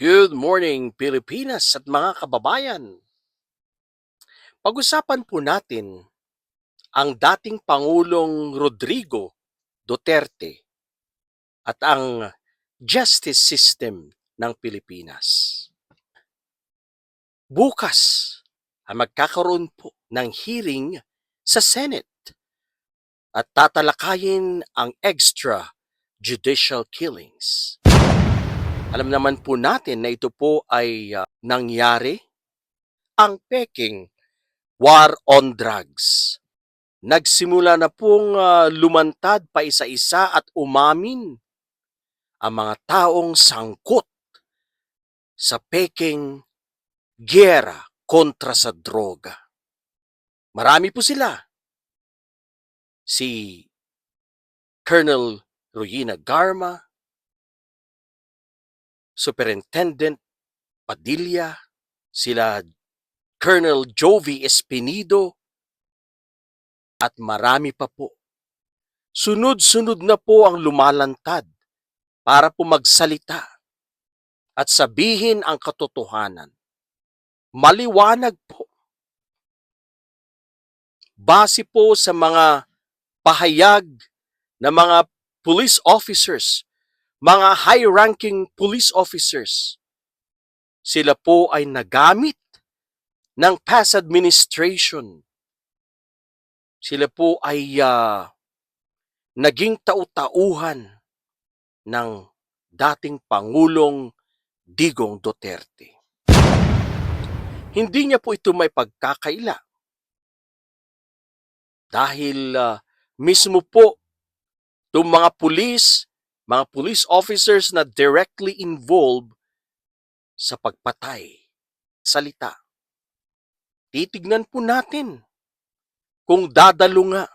Good morning, Pilipinas at mga kababayan. Pag-usapan po natin ang dating Pangulong Rodrigo Duterte at ang justice system ng Pilipinas. Bukas ay magkakaroon po ng hearing sa Senate at tatalakayin ang extra judicial killings. Alam naman po natin na ito po ay ah, nangyari ang Peking War on Drugs. Nagsimula na pong ah, lumantad pa isa-isa at umamin ang mga taong sangkot sa Peking gera kontra sa droga. Marami po sila. Si Colonel Ruyina Garma, Superintendent Padilla, sila Colonel Jovi Espinido, at marami pa po. Sunod-sunod na po ang lumalantad para po magsalita at sabihin ang katotohanan. Maliwanag po. Base po sa mga pahayag ng mga police officers, mga high-ranking police officers, sila po ay nagamit ng past administration. Sila po ay ah, naging tau-tauhan ng dating Pangulong Digong Duterte. Hindi niya po ito may pagkakaila. Dahil ah, mismo po itong mga pulis, mga police officers na directly involved sa pagpatay, salita. Titignan po natin kung dadalo nga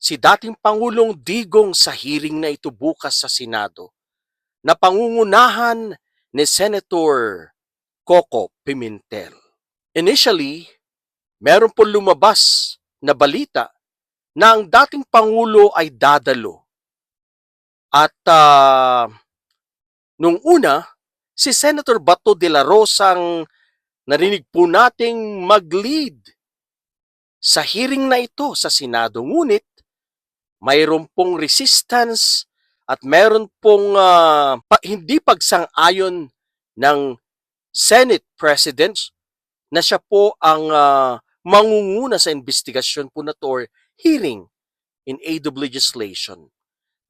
si dating Pangulong Digong sa hearing na ito bukas sa Senado na pangungunahan ni Senator Coco Pimentel. Initially, meron po lumabas na balita na ang dating Pangulo ay dadalo. At ah, nung una, si Senator Bato de la Rosa ang narinig po nating mag-lead sa hearing na ito sa Senado. Ngunit, mayroon pong resistance at mayroon pong ah, pa- hindi pagsang-ayon ng Senate President na siya po ang ah, mangunguna sa investigasyon po na to or hearing in aid of legislation.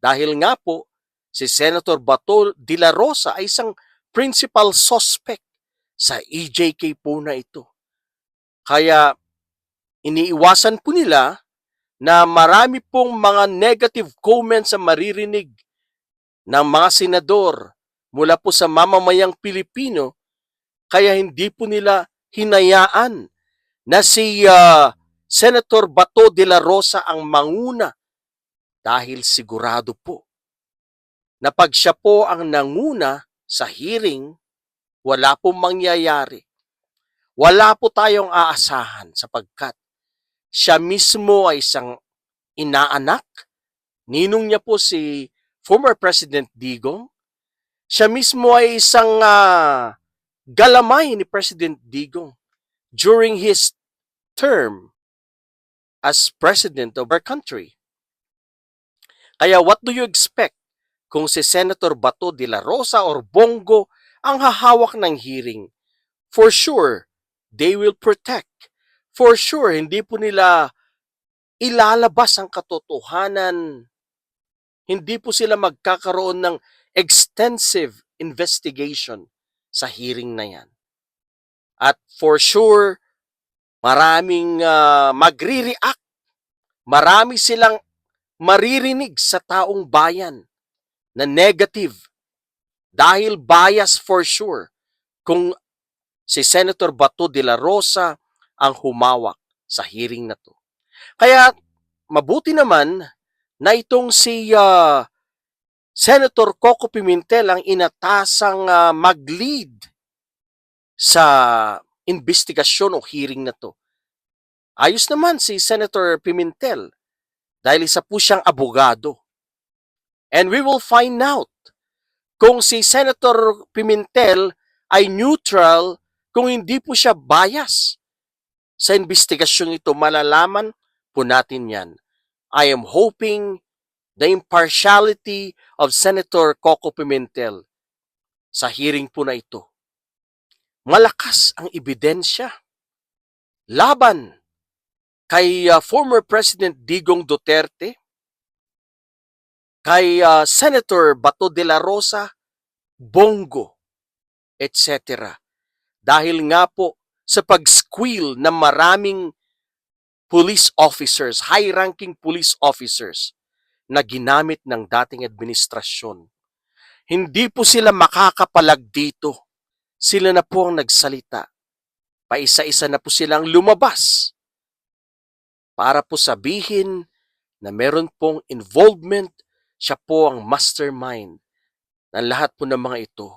Dahil nga po, si Senator Bato de la Rosa ay isang principal suspect sa EJK po na ito. Kaya iniiwasan po nila na marami pong mga negative comments ang maririnig ng mga senador mula po sa mamamayang Pilipino kaya hindi po nila hinayaan na si ah, Senator Bato de la Rosa ang manguna dahil sigurado po na pag siya po ang nanguna sa hearing, wala pong mangyayari. Wala po tayong aasahan sapagkat siya mismo ay isang inaanak. Ninong niya po si former President Digong. Siya mismo ay isang ah, galamay ni President Digong during his term as president of our country. Kaya what do you expect kung si Senator Bato de la Rosa or Bongo ang hahawak ng hearing? For sure, they will protect. For sure, hindi po nila ilalabas ang katotohanan. Hindi po sila magkakaroon ng extensive investigation sa hearing na yan. At for sure, maraming ah, magre-react. Marami silang maririnig sa taong bayan na negative dahil bias for sure kung si Senator Bato de la Rosa ang humawak sa hearing na to. Kaya mabuti naman na itong si ah, Senator Coco Pimentel ang inatasang ah, mag-lead sa investigasyon o hearing na to. Ayos naman si Senator Pimentel dahil isa po siyang abogado. And we will find out kung si Senator Pimentel ay neutral kung hindi po siya bias. Sa investigasyong ito, malalaman po natin yan. I am hoping the impartiality of Senator Coco Pimentel sa hearing po na ito. Malakas ang ebidensya laban kay uh, former President Digong Duterte, kay uh, Senator Bato de la Rosa, Bongo, etc. Dahil nga po sa pag-squeal ng maraming police officers, high-ranking police officers na ginamit ng dating administrasyon. Hindi po sila makakapalag dito. Sila na po ang nagsalita. Paisa-isa na po silang lumabas para po sabihin na meron pong involvement, siya po ang mastermind ng lahat po ng mga ito.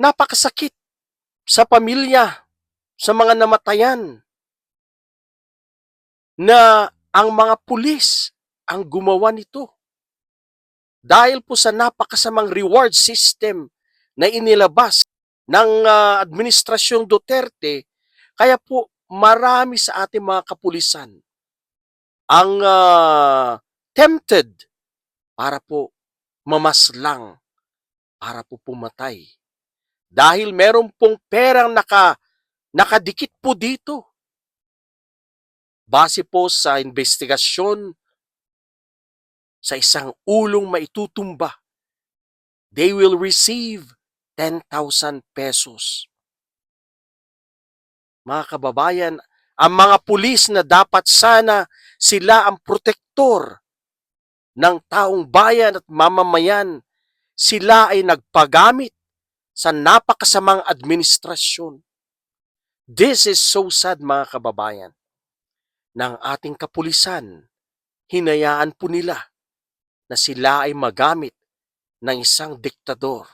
Napakasakit sa pamilya, sa mga namatayan, na ang mga pulis ang gumawa nito. Dahil po sa napakasamang reward system na inilabas ng ah, administrasyong Duterte, kaya po marami sa ating mga kapulisan ang ah, tempted para po mamaslang, para po pumatay. Dahil meron pong perang naka, nakadikit po dito. Base po sa investigasyon sa isang ulong maitutumba, they will receive 10,000 pesos. Mga kababayan, ang mga pulis na dapat sana sila ang protektor ng taong bayan at mamamayan, sila ay nagpagamit sa napakasamang administrasyon. This is so sad mga kababayan ng ating kapulisan. Hinayaan po nila na sila ay magamit ng isang diktador.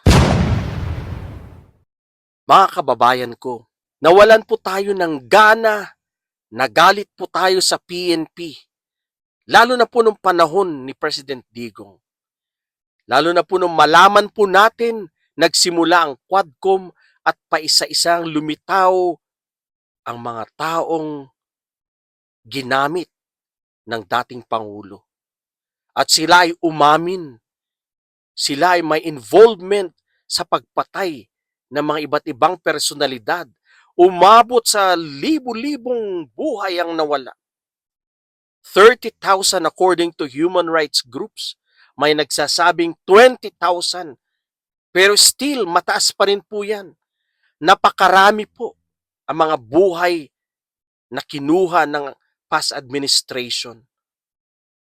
Mga kababayan ko, nawalan po tayo ng gana, nagalit po tayo sa PNP, lalo na po nung panahon ni President Digong. Lalo na po nung malaman po natin, nagsimula ang Quadcom at paisa-isang lumitaw ang mga taong ginamit ng dating Pangulo. At sila ay umamin. Sila ay may involvement sa pagpatay ng mga iba't ibang personalidad. Umabot sa libu-libong buhay ang nawala. 30,000 according to human rights groups. May nagsasabing 20,000. Pero still, mataas pa rin po yan. Napakarami po ang mga buhay na kinuha ng past administration.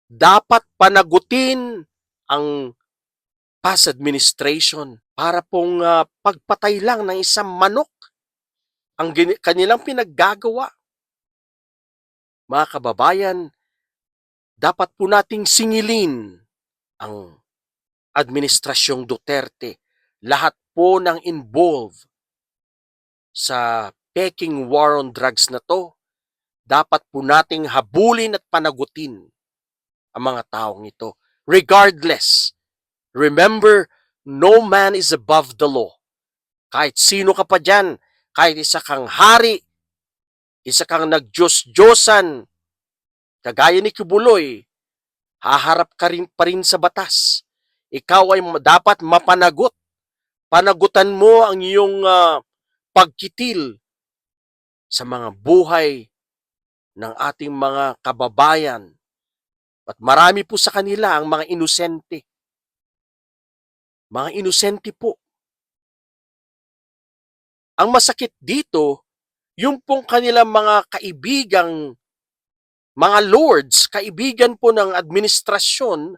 Dapat panagutin ang past administration para pong ah, pagpatay lang ng isang manok ang kanilang pinaggagawa. Mga kababayan, dapat po nating singilin ang administrasyong Duterte. Lahat po ng involved sa peking war on drugs na to, dapat po nating habulin at panagutin ang mga taong ito. Regardless, remember, no man is above the law. Kahit sino ka pa dyan, kahit isa kang hari, isa kang nagdiyos-diyosan, kagaya ni Kibuloy, haharap ka rin pa rin sa batas. Ikaw ay dapat mapanagot. Panagutan mo ang iyong ah, pagkitil sa mga buhay ng ating mga kababayan. At marami po sa kanila ang mga inosente. Mga inosente po. Ang masakit dito, yung pong kanilang mga kaibigang, mga lords, kaibigan po ng administrasyon,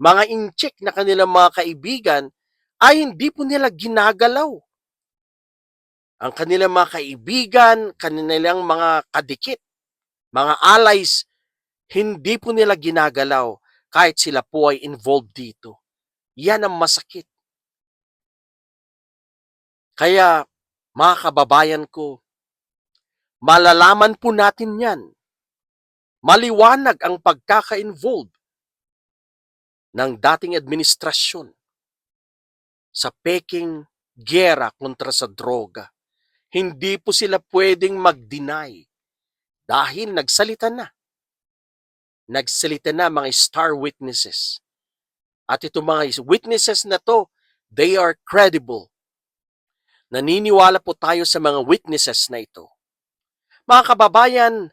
mga incheck na kanilang mga kaibigan, ay hindi po nila ginagalaw. Ang kanilang mga kaibigan, kanilang mga kadikit, mga allies, hindi po nila ginagalaw kahit sila po ay involved dito. Yan ang masakit. Kaya, mga kababayan ko, malalaman po natin yan. Maliwanag ang pagkaka-involved ng dating administrasyon sa peking gera kontra sa droga. Hindi po sila pwedeng mag-deny dahil nagsalita na. Nagsalita na mga star witnesses. At itong mga witnesses na to, they are credible. Naniniwala po tayo sa mga witnesses na ito. Mga kababayan,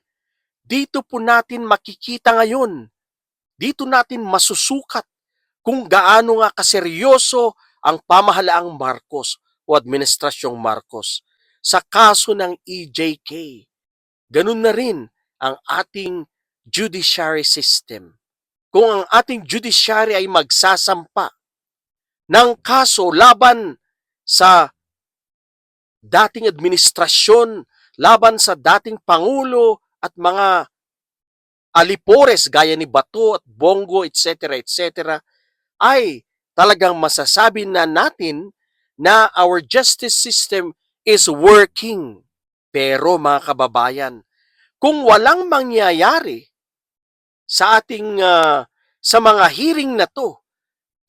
dito po natin makikita ngayon, dito natin masusukat kung gaano nga kaseryoso ang pamahalaang Marcos o Administrasyong Marcos sa kaso ng EJK. Ganun na rin ang ating judiciary system. Kung ang ating judiciary ay magsasampa ng kaso laban sa dating administrasyon, laban sa dating Pangulo at mga alipores gaya ni Bato at Bongo, etc., etc., ay talagang masasabi na natin na our justice system is working. Pero mga kababayan, kung walang mangyayari sa ating ah, sa mga hearing na to,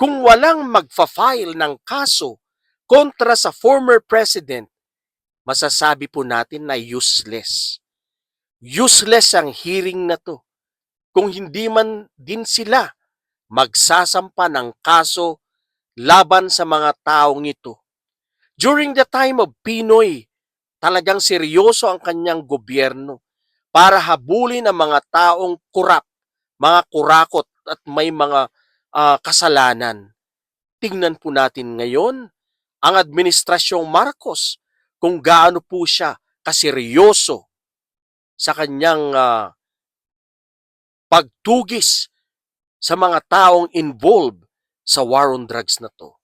kung walang magfa-file ng kaso kontra sa former president, masasabi po natin na useless. Useless ang hearing na to. Kung hindi man din sila magsasampa ng kaso laban sa mga taong ito. During the time of Pinoy, talagang seryoso ang kanyang gobyerno para habulin ang mga taong kurap, mga kurakot at may mga ah, kasalanan. Tingnan po natin ngayon ang administrasyong Marcos kung gaano po siya kaseryoso sa kanyang ah, pagtugis sa mga taong involved sa war on drugs na to.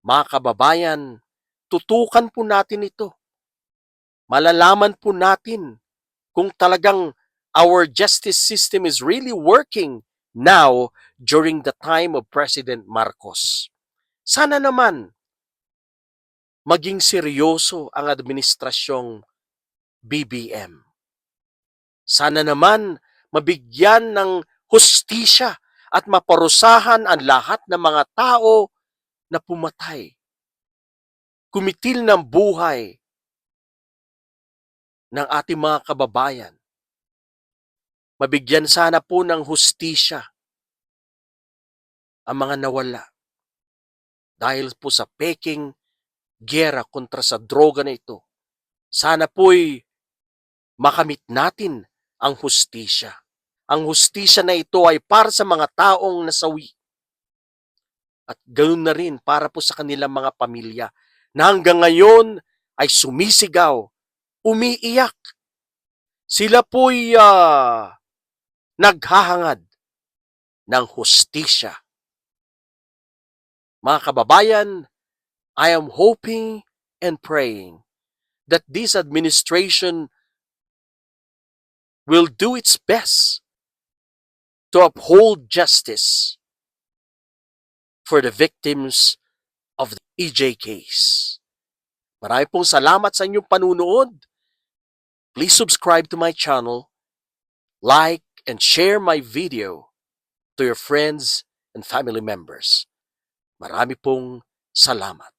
Mga kababayan, tutukan po natin ito. Malalaman po natin kung talagang our justice system is really working now during the time of President Marcos. Sana naman maging seryoso ang administrasyong BBM. Sana naman mabigyan ng hustisya at maparusahan ang lahat ng mga tao na pumatay. Kumitil ng buhay ng ating mga kababayan. Mabigyan sana po ng hustisya ang mga nawala dahil po sa peking gera kontra sa droga na ito. Sana po'y makamit natin ang hustisya. Ang hustisya na ito ay para sa mga taong nasawi. At ganoon na rin para po sa kanilang mga pamilya na hanggang ngayon ay sumisigaw, umiiyak. Sila po'y ah, naghahangad ng hustisya. Mga kababayan, I am hoping and praying that this administration will do its best to uphold justice for the victims of the EJ case. Marami pong salamat sa inyong panunood. Please subscribe to my channel, like and share my video to your friends and family members. Marami pong salamat.